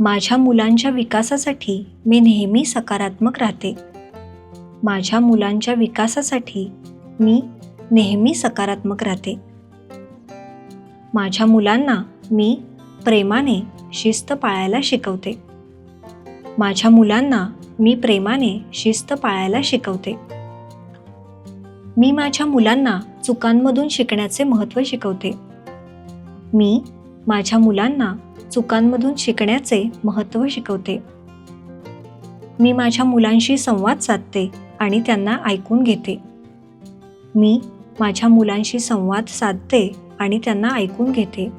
माझ्या मुलांच्या विकासासाठी मी नेहमी सकारात्मक राहते. माझ्या मुलांच्या विकासासाठी मी नेहमी सकारात्मक राहते. माझ्या मुलांना मी प्रेमाने शिस्त पाळायला शिकवते. माझ्या मुलांना मी प्रेमाने शिस्त पाळायला शिकवते. मी माझ्या मुलांना चुकांमधून शिकण्याचे महत्त्व शिकवते. मी माझ्या मुलांना चुकांमधून शिकण्याचे महत्त्व शिकवते. मी माझ्या मुलांशी संवाद साधते आणि त्यांना ऐकून घेते. मी माझ्या मुलांशी संवाद साधते आणि त्यांना ऐकून घेते.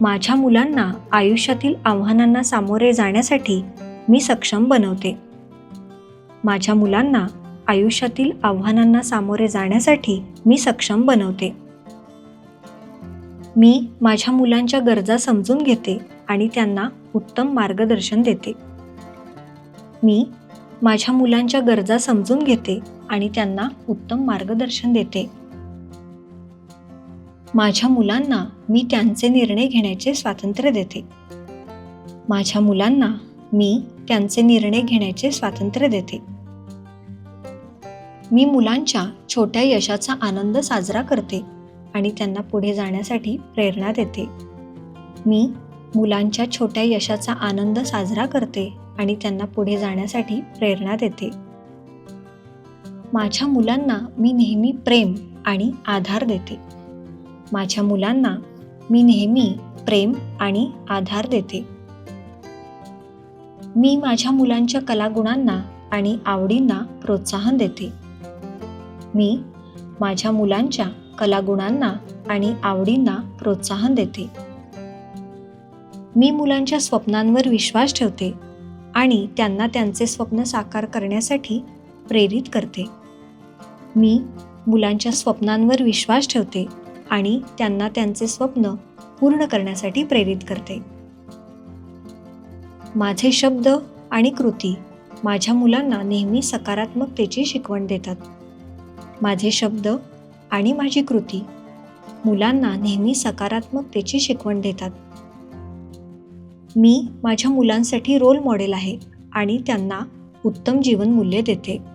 माझ्या मुलांना आयुष्यातील आव्हानांना सामोरे जाण्यासाठी मी सक्षम बनवते. माझ्या मुलांना आयुष्यातील आव्हानांना सामोरे जाण्यासाठी मी सक्षम बनवते. मी माझ्या मुलांच्या गरजा समजून घेते आणि त्यांना उत्तम मार्गदर्शन देते. मी माझ्या मुलांच्या गरजा समजून घेते आणि त्यांना उत्तम मार्गदर्शन देते. माझ्या मुलांना मी त्यांचे निर्णय घेण्याचे स्वातंत्र्य देते. माझ्या मुलांना मी त्यांचे निर्णय घेण्याचे स्वातंत्र्य देते. मी मुलांच्या छोट्या यशाचा आनंद साजरा करते. आणि त्यांना पुढे जाण्यासाठी प्रेरणा देते. मी मुलांच्या छोट्या यशाचा आनंद साजरा करते आणि त्यांना पुढे जाण्यासाठी प्रेरणा देते. माझ्या मुलांना मी नेहमी प्रेम आणि आधार देते. माझ्या मुलांना मी नेहमी प्रेम आणि आधार देते. मी माझ्या मुलांच्या कलागुणांना आणि आवडींना प्रोत्साहन देते. मी माझ्या मुलांच्या कलागुणांना आणि आवडींना प्रोत्साहन देते. मी मुलांच्या स्वप्नांवर विश्वास ठेवते आणि त्यांना त्यांचे स्वप्न साकार करण्यासाठी प्रेरित करते. मी मुलांच्या स्वप्नांवर विश्वास ठेवते आणि त्यांना त्यांचे स्वप्न पूर्ण करण्यासाठी प्रेरित करते. माझे शब्द आणि कृती माझ्या मुलांना नेहमी सकारात्मकतेची शिकवण देतात. माझे शब्द आणि माझी कृती मुलांना नेहमी सकारात्मकतेची शिकवण देतात. मी माझ्या मुलांसाठी रोल मॉडेल आहे आणि त्यांना उत्तम जीवनमूल्य देते.